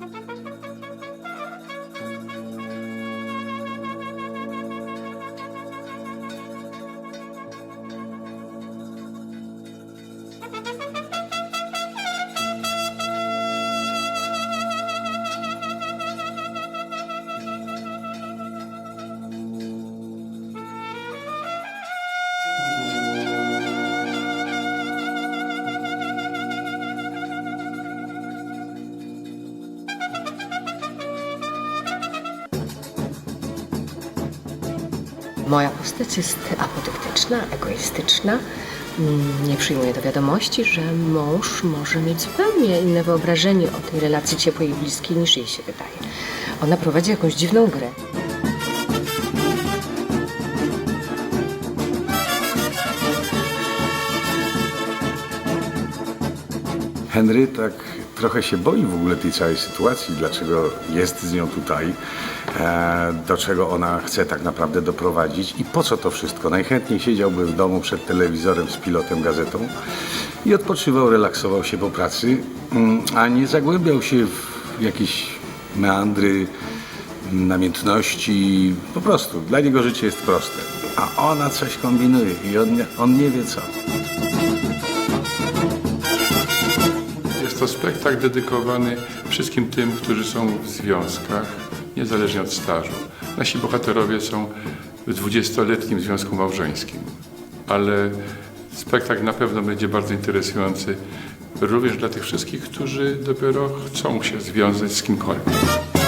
フフフフフフ。Moja postać jest apodyktyczna, egoistyczna. Mm, Nie przyjmuje do wiadomości, że mąż może mieć zupełnie inne wyobrażenie o tej relacji ciepłej i bliskiej niż jej się wydaje. Ona prowadzi jakąś dziwną grę. Henry tak trochę się boi w ogóle tej całej sytuacji, dlaczego jest z nią tutaj, e, do czego ona chce tak naprawdę doprowadzić i po co to wszystko. Najchętniej siedziałby w domu przed telewizorem z pilotem gazetą i odpoczywał, relaksował się po pracy, mm, a nie zagłębiał się w jakieś meandry namiętności. Po prostu dla niego życie jest proste, a ona coś kombinuje i on on nie wie co. to spektakl dedykowany wszystkim tym, którzy są w związkach, niezależnie od stażu. Nasi bohaterowie są w 20-letnim związku małżeńskim, ale spektakl na pewno będzie bardzo interesujący również dla tych wszystkich, którzy dopiero chcą się związać z kimkolwiek.